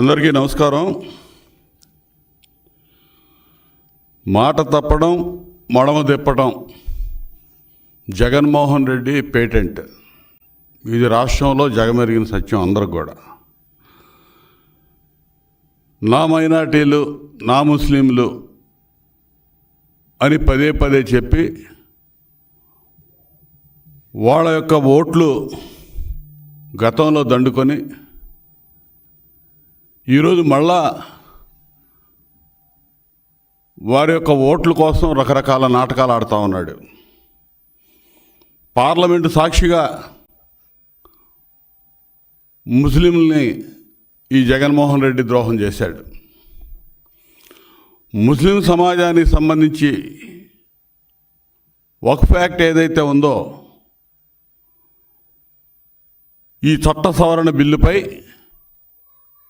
అందరికీ నమస్కారం. మాట తప్పడం మడమ తిప్పడం జగన్మోహన్ రెడ్డి పేటెంట్. ఇది రాష్ట్రంలో జగమెరిగిన సత్యం అందరికి కూడా. నా మైనార్టీలు నా ముస్లింలు అని పదే పదే చెప్పి వాళ్ళ యొక్క ఓట్లు గతంలో దండుకొని ఈరోజు మళ్ళా వారి యొక్క ఓట్ల కోసం రకరకాల నాటకాలు ఆడుతూ ఉన్నాడు. పార్లమెంటు సాక్షిగా ముస్లింల్ని ఈ జగన్మోహన్ రెడ్డి ద్రోహం చేశాడు. ముస్లిం సమాజానికి సంబంధించి ఒక ఫ్యాక్ట్ ఏదైతే ఉందో ఈ చట్ట సవరణ బిల్లుపై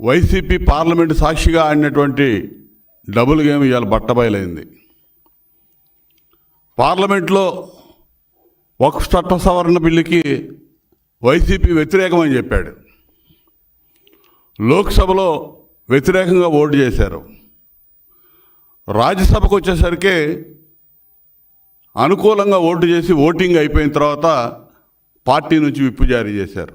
వైసీపీ పార్లమెంటు సాక్షిగా ఆడినటువంటి డబుల్ గేమ్ ఇవాళ బట్టబయలైంది. పార్లమెంట్లో ఒక చట్ట సవరణ బిల్లుకి వైసీపీ వ్యతిరేకమని చెప్పాడు. లోక్సభలో వ్యతిరేకంగా ఓటు చేశారు. రాజ్యసభకు వచ్చేసరికి అనుకూలంగా ఓటు చేసి ఓటింగ్ అయిపోయిన తర్వాత పార్టీ నుంచి విప్పు జారీ చేశారు.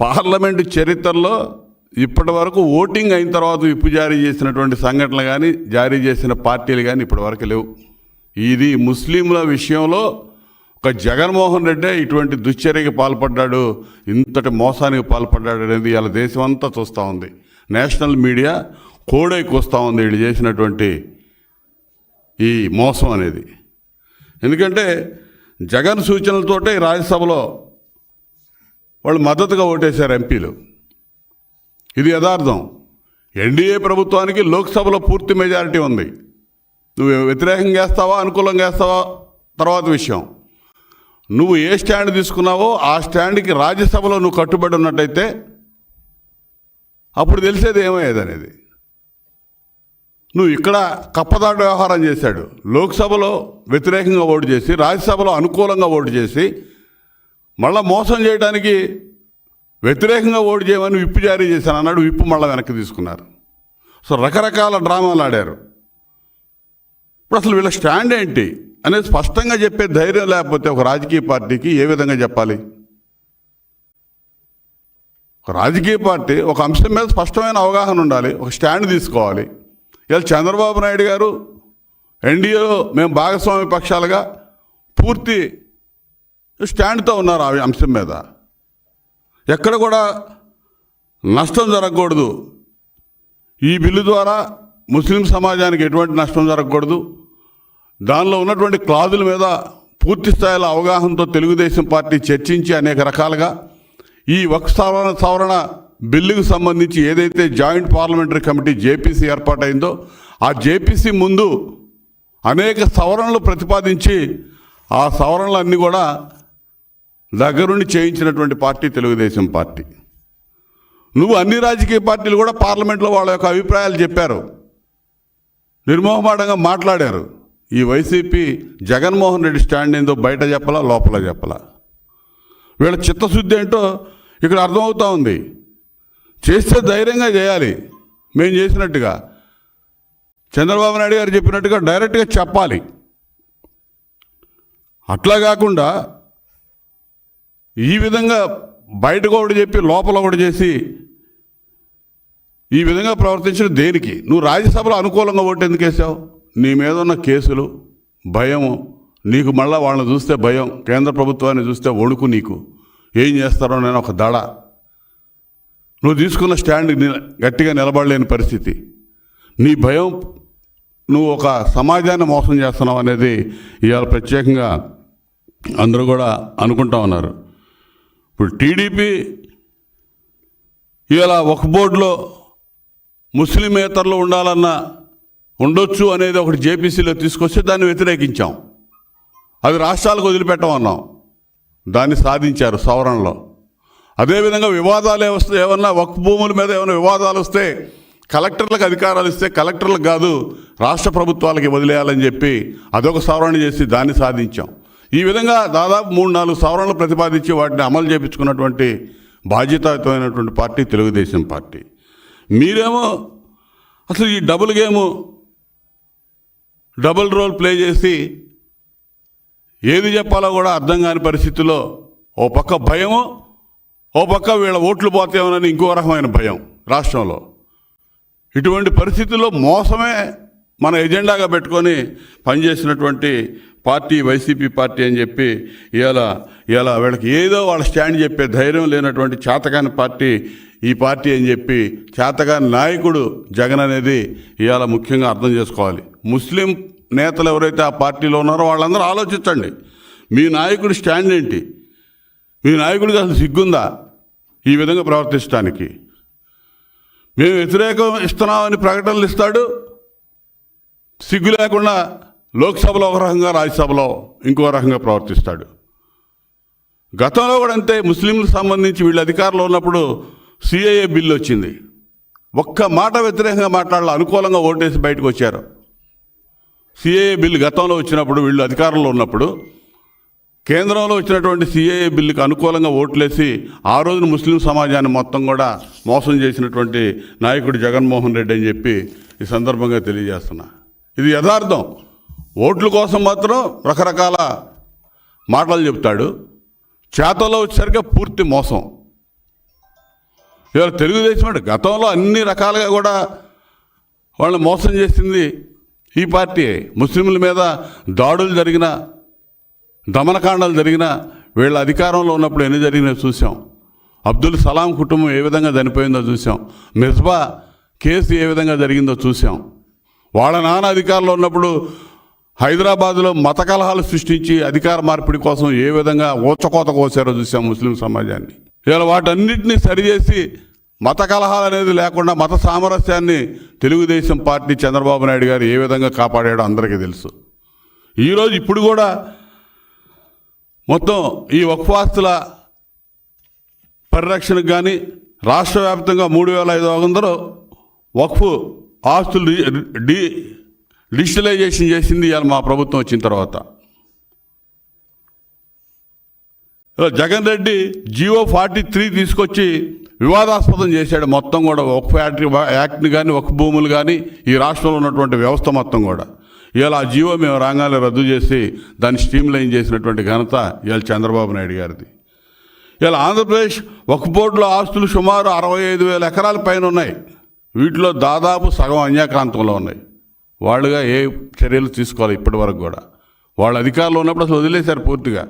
పార్లమెంటు చరిత్రలో ఇప్పటి వరకు ఓటింగ్ అయిన తర్వాత విప్పు జారీ చేసినటువంటి సంఘటనలు కానీ జారీ చేసిన పార్టీలు కానీ ఇప్పటివరకు లేవు. ఇది ముస్లింల విషయంలో ఒక జగన్మోహన్ రెడ్డే ఇటువంటి దుశ్చర్యకి పాల్పడ్డాడు ఇంతటి మోసానికి పాల్పడ్డాడు అనేది ఇలా దేశం అంతా చూస్తూ ఉంది. నేషనల్ మీడియా కోడై కూస్తూ ఉంది వీళ్ళు చేసినటువంటి ఈ మోసం అనేది. ఎందుకంటే జగన్ సూచనలతోటే ఈ రాజ్యసభలో వాళ్ళు మద్దతుగా ఓటేశారు ఎంపీలు. ఇది యథార్థం. ఎన్డీఏ ప్రభుత్వానికి లోక్సభలో పూర్తి మెజారిటీ ఉంది. నువ్వు వ్యతిరేకంగా వేస్తావా అనుకూలంగా వేస్తావా తర్వాత విషయం. నువ్వు ఏ స్టాండ్ తీసుకున్నావో ఆ స్టాండ్కి రాజ్యసభలో నువ్వు కట్టుబడి ఉన్నట్టయితే అప్పుడు తెలిసేది ఏమయ్యేది అనేది. నువ్వు ఇక్కడ కప్పదాడు వ్యవహారం చేశాడు. లోక్సభలో వ్యతిరేకంగా ఓటు చేసి రాజ్యసభలో అనుకూలంగా ఓటు చేసి మళ్ళా మోసం చేయడానికి వ్యతిరేకంగా ఓటు చేయమని విప్పు జారీ చేశాను అన్నాడు విప్పు మళ్ళీ వెనక్కి తీసుకున్నారు. సో రకరకాల డ్రామాలు ఆడారు. ఇప్పుడు అసలు వీళ్ళ స్టాండ్ ఏంటి అనేది స్పష్టంగా చెప్పే ధైర్యం లేకపోతే ఒక రాజకీయ పార్టీకి ఏ విధంగా చెప్పాలి? ఒక రాజకీయ పార్టీ ఒక అంశం మీద స్పష్టమైన అవగాహన ఉండాలి ఒక స్టాండ్ తీసుకోవాలి. ఇలా చంద్రబాబు నాయుడు గారు ఎన్డీఏలో మేము భాగస్వామి పక్షాలుగా పూర్తి స్టాండ్తో ఉన్నారు ఆ అంశం మీద. ఎక్కడ కూడా నష్టం జరగకూడదు. ఈ బిల్లు ద్వారా ముస్లిం సమాజానికి ఎటువంటి నష్టం జరగకూడదు. దానిలో ఉన్నటువంటి క్లాజుల మీద పూర్తి స్థాయిలో అవగాహనతో తెలుగుదేశం పార్టీ చర్చించి అనేక రకాలుగా ఈ వక్ సవరణ సవరణ బిల్లుకు సంబంధించి ఏదైతే జాయింట్ పార్లమెంటరీ కమిటీ జేపీసీ ఏర్పాటైందో ఆ జేపీసీ ముందు అనేక సవరణలు ప్రతిపాదించి ఆ సవరణలన్నీ కూడా దగ్గరుండి చేయించినటువంటి పార్టీ తెలుగుదేశం పార్టీ. నువ్వు అన్ని రాజకీయ పార్టీలు కూడా పార్లమెంట్లో వాళ్ళ యొక్క అభిప్రాయాలు చెప్పారు. నిర్మోహమాటంగా మాట్లాడారు. ఈ వైసీపీ జగన్మోహన్ రెడ్డి స్టాండ్ ఏందో బయట చెప్పలా లోపల చెప్పలా. వీళ్ళ చిత్తశుద్ధి ఏంటో ఇక్కడ అర్థమవుతా ఉంది. చేస్తే ధైర్యంగా చేయాలి. మేము చేసినట్టుగా. చంద్రబాబు నాయుడు గారు చెప్పినట్టుగా డైరెక్ట్గా చెప్పాలి. అట్లా కాకుండా ఈ విధంగా బయట ఒకటి చెప్పి లోపల ఒకటి చేసి ఈ విధంగా ప్రవర్తించడం దేనికి? నువ్వు రాజ్యసభలో అనుకూలంగా ఓటు ఎందుకు వేసావు? నీ మీద ఉన్న కేసులు భయము నీకు మళ్ళీ వాళ్ళని చూస్తే భయం కేంద్ర ప్రభుత్వాన్ని చూస్తే ఒడుకు నీకు. ఏం చేస్తారో నేను ఒక దడ. నువ్వు తీసుకున్న స్టాండ్ గట్టిగా నిలబడలేని పరిస్థితి. నీ భయం నువ్వు ఒక సమాజాన్ని మోసం చేస్తున్నావు అనేది ఇవాళ ప్రత్యేకంగా అందరూ కూడా అనుకుంటా ఉన్నారు. ఇప్పుడు టీడీపీ ఇవాళ ఒక బోర్డులో ముస్లిమేతరులు ఉండాలన్న ఉండొచ్చు అనేది ఒకటి జేపీసీలో తీసుకొస్తే దాన్ని వ్యతిరేకించాం. అది రాష్ట్రాలకు వదిలిపెట్టమన్నాం. దాన్ని సాధించారు సవరణలో. అదేవిధంగా వివాదాలు వస్తే ఏమన్నా ఒక భూముల మీద ఏమైనా వివాదాలు వస్తే కలెక్టర్లకు అధికారాలు ఇస్తే కలెక్టర్లకు కాదు రాష్ట్ర ప్రభుత్వాలకి వదిలేయాలని చెప్పి అదొక సవరణ చేసి దాన్ని సాధించాం. ఈ విధంగా దాదాపు మూడు నాలుగు సవరణలు ప్రతిపాదించి వాటిని అమలు చేపించుకున్నటువంటి బాధ్యతాయుతమైనటువంటి పార్టీ తెలుగుదేశం పార్టీ. మీరేమో అసలు ఈ double game double role play చేసి ఏది చెప్పాలో కూడా అర్థం కాని పరిస్థితిలో ఓ పక్క భయము ఓ పక్క వీళ్ళ ఓట్లు పోతామోనని ఇంకో రకమైన భయం రాష్ట్రంలో. ఇటువంటి పరిస్థితుల్లో మోసమే మన ఎజెండాగా పెట్టుకొని పనిచేసినటువంటి పార్టీ వైసీపీ పార్టీ అని చెప్పి ఇవాళ ఇలా వీళ్ళకి ఏదో వాళ్ళ స్టాండ్ చెప్పే ధైర్యం లేనటువంటి చేతకాని పార్టీ ఈ పార్టీ అని చెప్పి చేతకాని నాయకుడు జగన్ అనేది ఇవాళ ముఖ్యంగా అర్థం చేసుకోవాలి. ముస్లిం నేతలు ఎవరైతే ఆ పార్టీలో ఉన్నారో వాళ్ళందరూ ఆలోచించండి. మీ నాయకుడి స్టాండ్ ఏంటి? మీ నాయకుడికి అసలు సిగ్గుందా ఈ విధంగా ప్రవర్తించడానికి? మేము వ్యతిరేకం ఇస్తున్నామని ప్రకటనలు ఇస్తాడు. సిగ్గు లేకుండా లోక్సభలో ఒక రకంగా రాజ్యసభలో ఇంకో రకంగా ప్రవర్తిస్తాడు. గతంలో కూడా అంతే ముస్లింలకు సంబంధించి వీళ్ళు అధికారంలో ఉన్నప్పుడు సిఏఏ బిల్లు వచ్చింది. ఒక్క మాట వ్యతిరేకంగా మాట్లాడాలి అనుకూలంగా ఓటేసి బయటకు వచ్చారు. సిఏఏ బిల్లు గతంలో వచ్చినప్పుడు వీళ్ళు అధికారంలో ఉన్నప్పుడు కేంద్రంలో వచ్చినటువంటి సిఏఏ బిల్లుకి అనుకూలంగా ఓట్లేసి ఆ రోజున ముస్లిం సమాజాన్ని మొత్తం కూడా మోసం చేసినటువంటి నాయకుడు జగన్మోహన్ రెడ్డి అని చెప్పి ఈ సందర్భంగా తెలియజేస్తున్నా. ఇది యథార్థం. ఓట్ల కోసం మాత్రం రకరకాల మాటలు చెప్తాడు. చేతల్లో వచ్చేసరికి పూర్తి మోసం. ఇవాళ తెలుగుదేశం అంటే గతంలో అన్ని రకాలుగా కూడా వాళ్ళని మోసం చేసింది ఈ పార్టీ. ముస్లింల మీద దాడులు జరిగిన దమనకాండాలు జరిగినా వీళ్ళ అధికారంలో ఉన్నప్పుడు ఎన్ని జరిగినాయో చూసాం అబ్దుల్ సలాం కుటుంబం ఏ విధంగా చనిపోయిందో చూసాం మిస్బా కేసు ఏ విధంగా జరిగిందో చూసాం వాళ్ళ నాన్న అధికారంలో ఉన్నప్పుడు హైదరాబాద్లో మత కలహాలు సృష్టించి అధికార మార్పిడి కోసం ఏ విధంగా ఓచకోత కోసారో చూసాం ముస్లిం సమాజాన్ని. ఇలా వాటన్నిటిని సరిచేసి మత కలహాలు అనేది లేకుండా మత సామరస్యాన్ని తెలుగుదేశం పార్టీ చంద్రబాబు నాయుడు గారు ఏ విధంగా కాపాడాడో అందరికీ తెలుసు. ఈరోజు ఇప్పుడు కూడా మొత్తం ఈ వక్ఫాస్తుల పరిరక్షణకు కానీ రాష్ట్ర వ్యాప్తంగా మూడు వేల ఐదు వందలు వక్ఫ్ ఆస్తులు డి- డి డిజిటలైజేషన్ చేసింది ఇవాళ మా ప్రభుత్వం వచ్చిన తర్వాత. Jagan Reddy GO forty three తీసుకొచ్చి వివాదాస్పదం చేశాడు. మొత్తం కూడా ఒక ఫ్యాక్టరీ యాక్ట్ని కానీ ఒక భూములు కానీ ఈ రాష్ట్రంలో ఉన్నటువంటి వ్యవస్థ మొత్తం కూడా. ఇవాళ ఆ జియో మేము రంగాన్ని రద్దు చేసి దాన్ని స్ట్రీమ్ లైన్ చేసినటువంటి ఘనత ఇవాళ చంద్రబాబు నాయుడు గారిది. ఇలా ఆంధ్రప్రదేశ్ ఒక బోర్డులో ఆస్తులు సుమారు అరవై ఐదు వేల ఎకరాల పైన ఉన్నాయి. వీటిలో దాదాపు సగం అన్యాక్రాంతంలో ఉన్నాయి. వాళ్ళుగా ఏ చర్యలు తీసుకోవాలి ఇప్పటి వరకు కూడా. వాళ్ళ అధికారంలో ఉన్నప్పుడు అసలు వదిలేశారు పూర్తిగా.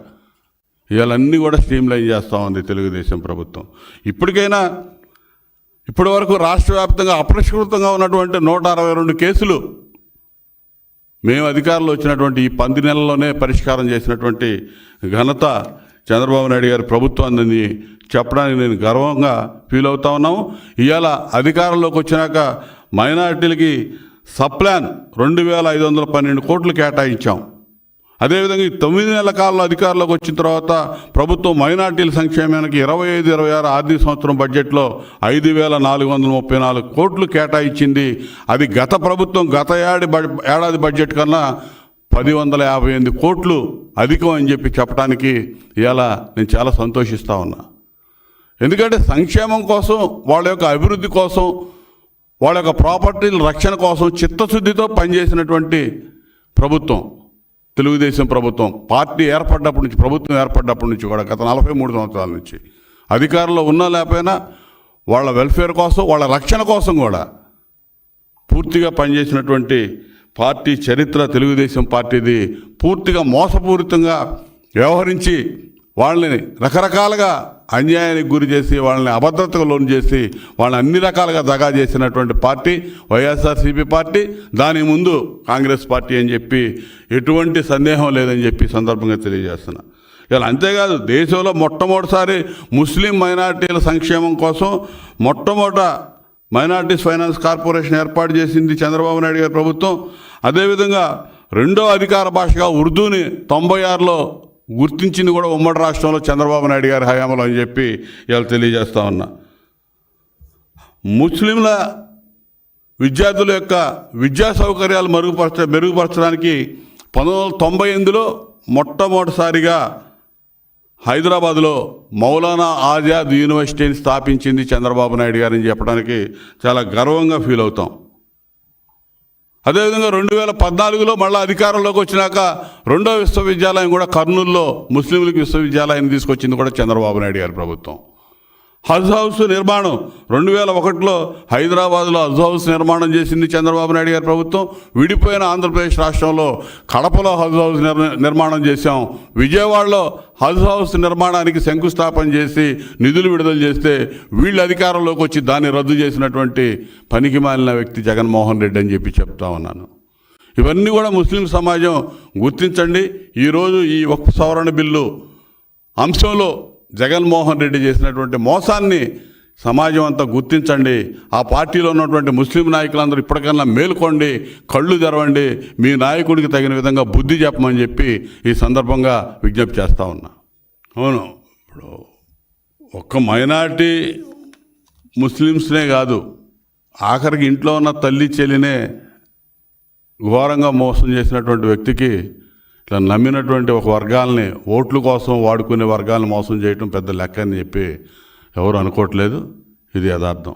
ఇవాళన్నీ కూడా స్ట్రీమ్ లైన్ చేస్తూ ఉంది తెలుగుదేశం ప్రభుత్వం. ఇప్పటికైనా ఇప్పటి వరకు రాష్ట్ర వ్యాప్తంగా అపరిష్కృతంగా ఉన్నటువంటి నూట అరవై రెండు కేసులు మేము అధికారంలో వచ్చినటువంటి ఈ పంది నెలల్లోనే పరిష్కారం చేసినటువంటి ఘనత చంద్రబాబు నాయుడు గారి ప్రభుత్వాన్ని చెప్పడానికి నేను గర్వంగా ఫీల్ అవుతా ఉన్నాము. ఇవాళ అధికారంలోకి వచ్చినాక మైనారిటీలకి సప్లాన్ రెండు వేల ఐదు వందల పన్నెండు కోట్లు కేటాయించాం. అదేవిధంగా ఈ తొమ్మిది నెలల కాలంలో అధికారంలోకి వచ్చిన తర్వాత ప్రభుత్వం మైనార్టీల సంక్షేమానికి ఇరవై ఐదు ఇరవై ఆరు ఆర్థిక సంవత్సరం బడ్జెట్లో ఐదు వేల నాలుగు వందల ముప్పై నాలుగు కోట్లు కేటాయించింది. అది గత ప్రభుత్వం గత ఏడాది బడ్- ఏడాది బడ్జెట్ కన్నా పది వందల యాభై ఎనిమిది కోట్లు అధికం అని చెప్పి చెప్పడానికి ఇలా నేను చాలా సంతోషిస్తా ఉన్నా. ఎందుకంటే సంక్షేమం కోసం వాళ్ళ యొక్క అభివృద్ధి కోసం వాళ్ళ యొక్క ప్రాపర్టీల రక్షణ కోసం చిత్తశుద్ధితో పనిచేసినటువంటి ప్రభుత్వం తెలుగుదేశం ప్రభుత్వం పార్టీ ఏర్పడ్డప్పటి నుంచి ప్రభుత్వం ఏర్పడ్డప్పటి నుంచి కూడా గత నలభై మూడు సంవత్సరాల నుంచి అధికారంలో ఉన్నా లేకపోయినా వాళ్ళ వెల్ఫేర్ కోసం వాళ్ళ రక్షణ కోసం కూడా పూర్తిగా పనిచేసినటువంటి పార్టీ చరిత్ర తెలుగుదేశం పార్టీది పూర్తిగా మోసపూరితంగా వ్యవహరించి వాళ్ళని రకరకాలుగా అన్యాయానికి గురి చేసి వాళ్ళని అభద్రతకు లోను చేసి వాళ్ళని అన్ని రకాలుగా దగా చేసినటువంటి పార్టీ వైఎస్ఆర్సీపీ పార్టీ దాని ముందు కాంగ్రెస్ పార్టీ అని చెప్పి ఎటువంటి సందేహం లేదని చెప్పి సందర్భంగా తెలియజేస్తున్నా. ఇలా అంతేకాదు దేశంలో మొట్టమొదటిసారి ముస్లిం మైనార్టీల సంక్షేమం కోసం మొట్టమొదట మైనార్టీస్ ఫైనాన్స్ కార్పొరేషన్ ఏర్పాటు చేసింది చంద్రబాబు నాయుడు గారి ప్రభుత్వం. అదేవిధంగా రెండో అధికార భాషగా ఉర్దూని తొంభై ఆరులో గుర్తించింది కూడా ఉమ్మడి రాష్ట్రంలో చంద్రబాబు నాయుడు గారి హయాంలో అని చెప్పి ఇవాళ తెలియజేస్తా ఉన్నా. ముస్లింల విద్యార్థుల యొక్క విద్యా సౌకర్యాలు మెరుగుపరచ మెరుగుపరచడానికి పంతొమ్మిది వందల తొంభై ఎనిమిదిలో మొట్టమొదటిసారిగా హైదరాబాద్లో మౌలానా ఆజాద్ యూనివర్సిటీని స్థాపించింది చంద్రబాబు నాయుడు గారని చెప్పడానికి చాలా గర్వంగా ఫీల్ అవుతాం. అదేవిధంగా రెండు వేల పద్నాలుగులో మళ్ళీ అధికారంలోకి వచ్చినాక రెండో విశ్వవిద్యాలయం కూడా కర్నూలులో ముస్లింలకు విశ్వవిద్యాలయం తీసుకొచ్చింది కూడా చంద్రబాబు నాయుడు గారి ప్రభుత్వం. హజ్ హౌస్ నిర్మాణం రెండు వేల ఒకటిలో హైదరాబాద్లో హజ్ హౌస్ నిర్మాణం చేసింది చంద్రబాబు నాయుడు గారి ప్రభుత్వం. విడిపోయిన ఆంధ్రప్రదేశ్ రాష్ట్రంలో కడపలో హజ్ హౌస్ నిర్మాణం చేశాం. విజయవాడలో హజ్ హౌస్ నిర్మాణానికి శంకుస్థాపన చేసి నిధులు విడుదల చేస్తే వీళ్ళు అధికారంలోకి వచ్చి దాన్ని రద్దు చేసినటువంటి పనికి మాలిన వ్యక్తి జగన్మోహన్ రెడ్డి అని చెప్పి చెప్తా ఉన్నాను. ఇవన్నీ కూడా ముస్లిం సమాజం గుర్తించండి. ఈరోజు ఈ ఒక్క సవరణ బిల్లు అంశంలో జగన్మోహన్ రెడ్డి చేసినటువంటి మోసాన్ని సమాజం అంతా గుర్తించండి. ఆ పార్టీలో ఉన్నటువంటి ముస్లిం నాయకులందరూ ఇప్పటికన్నా మేల్కోండి కళ్ళు తెరవండి మీ నాయకుడికి తగిన విధంగా బుద్ధి చెప్పమని చెప్పి ఈ సందర్భంగా విజ్ఞప్తి చేస్తూ ఉన్నా. అవును. ఇప్పుడు ఒక్క మైనార్టీ ముస్లిమ్స్నే కాదు ఆఖరికి ఇంట్లో ఉన్న తల్లి చెల్లినే ఘోరంగా మోసం చేసినటువంటి వ్యక్తికి ఇట్లా నమ్మినటువంటి ఒక వర్గాల్ని ఓట్ల కోసం వాడుకునే వర్గాలను మోసం చేయటం పెద్ద లెక్క అని చెప్పి ఎవరు అనుకోవట్లేదు. ఇది యథార్థం.